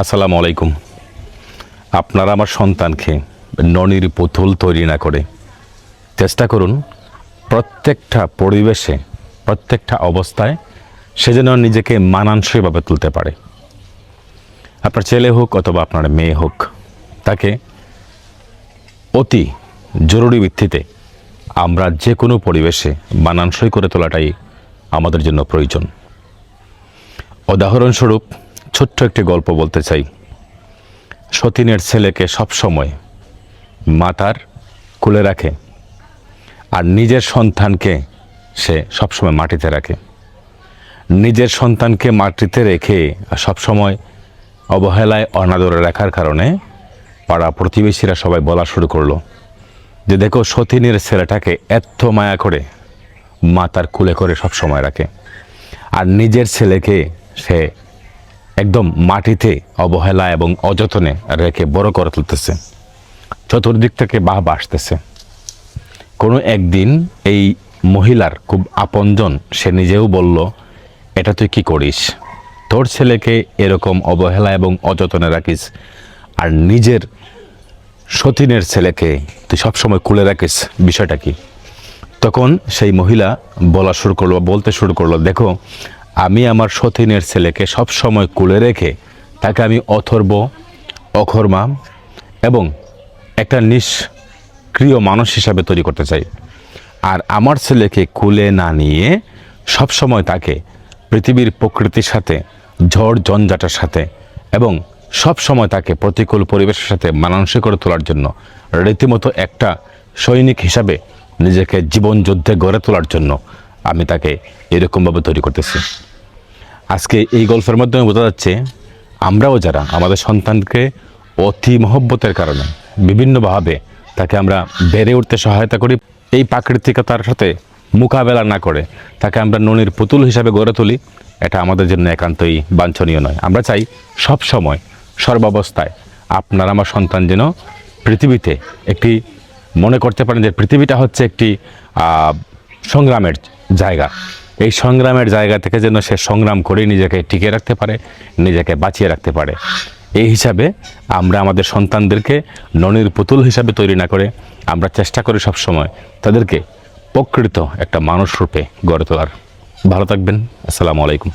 আসসালামু আলাইকুম। আপনারা আমার সন্তানকে ননির পুতুল তৈরি না করে চেষ্টা করুন প্রত্যেকটা পরিবেশে, প্রত্যেকটা অবস্থায় সে যেন নিজেকে মানানসইভাবে তুলতে পারে। আপনার ছেলে হোক অথবা আপনার মেয়ে হোক, তাকে অতি জরুরি ভিত্তিতে আমরা যে কোনো পরিবেশে মানানসই করে তোলাটাই আমাদের জন্য প্রয়োজন। উদাহরণস্বরূপ ছোট্ট একটি গল্প বলতে চাই। সতীনের ছেলেকে সবসময় মাতার কুলে রাখে আর নিজের সন্তানকে সে সবসময় মাটিতে রাখে। নিজের সন্তানকে মাটিতে রেখে সবসময় অবহেলায়, অনাদরে রাখার কারণে পাড়া প্রতিবেশীরা সবাই বলা শুরু করল যে, দেখো, সতীনের ছেলেটাকে এত মায়া করে মাতার কুলে করে সব সময় রাখে। আর নিজের ছেলেকে সে একদম মাটিতে অবহেলা এবং অযতনে রেখে বড় করে তুলতেছে। চতুর্দিক থেকে বাহ আসতেছে। কোনো একদিন এই মহিলার খুব আপনজন সে নিজেও বলল, এটা তুই কি করিস? তোর ছেলেকে এরকম অবহেলা এবং অযতনে রাখিস আর নিজের সতীনের ছেলেকে তুই সবসময় কুলে রাখিস, বিষয়টা কি? তখন সেই মহিলা বলা শুরু করল, বলতে শুরু করল, দেখো আমি আমার সতীনের ছেলেকে সব সময় কুলে রেখে তাকে আমি অথর্ব, অখর্মা এবং একটা নিষ্ক্রিয় মানুষ হিসাবে তৈরি করতে চাই। আর আমার ছেলেকে কুলে না নিয়ে সব সময় তাকে পৃথিবীর প্রকৃতির সাথে, ঝড় ঝঞ্ঝাটের সাথে এবং সব সময় তাকে প্রতিকূল পরিবেশের সাথে মানানসই করে তোলার জন্য রীতিমতো একটা সৈনিক হিসাবে নিজেকে জীবন যুদ্ধে গড়ে তোলার জন্য আমি তাকে এরকমভাবে তৈরি করতেছি। আজকে এই গল্পের মাধ্যমে বোঝা যাচ্ছে, আমরাও যারা আমাদের সন্তানকে অতি মহব্বতের কারণে বিভিন্নভাবে তাকে আমরা বেড়ে উঠতে সহায়তা করি, এই প্রাকৃতিকতার সাথে মোকাবেলা না করে তাকে আমরা ননির পুতুল হিসাবে গড়ে তুলি, এটা আমাদের জন্য একান্তই বাঞ্ছনীয় নয়। আমরা চাই সব সময় সর্বাবস্থায় আপনার আমার সন্তান যেন পৃথিবীতে একটি, মনে করতে পারেন যে পৃথিবীটা হচ্ছে একটি সংগ্রামের জায়গা। এই সংগ্রামের জায়গা থেকে যেন সে সংগ্রাম করে নিজেকে টিকে রাখতে পারে, নিজেকে বাঁচিয়ে রাখতে পারে। এই হিসাবে আমরা আমাদের সন্তানদেরকে ননির পুতুল হিসাবে তৈরি না করে আমরা চেষ্টা করি সবসময় তাদেরকে প্রকৃত একটা মানুষরূপে গড়ে তোলার। ভালো থাকবেন। আসসালামু আলাইকুম।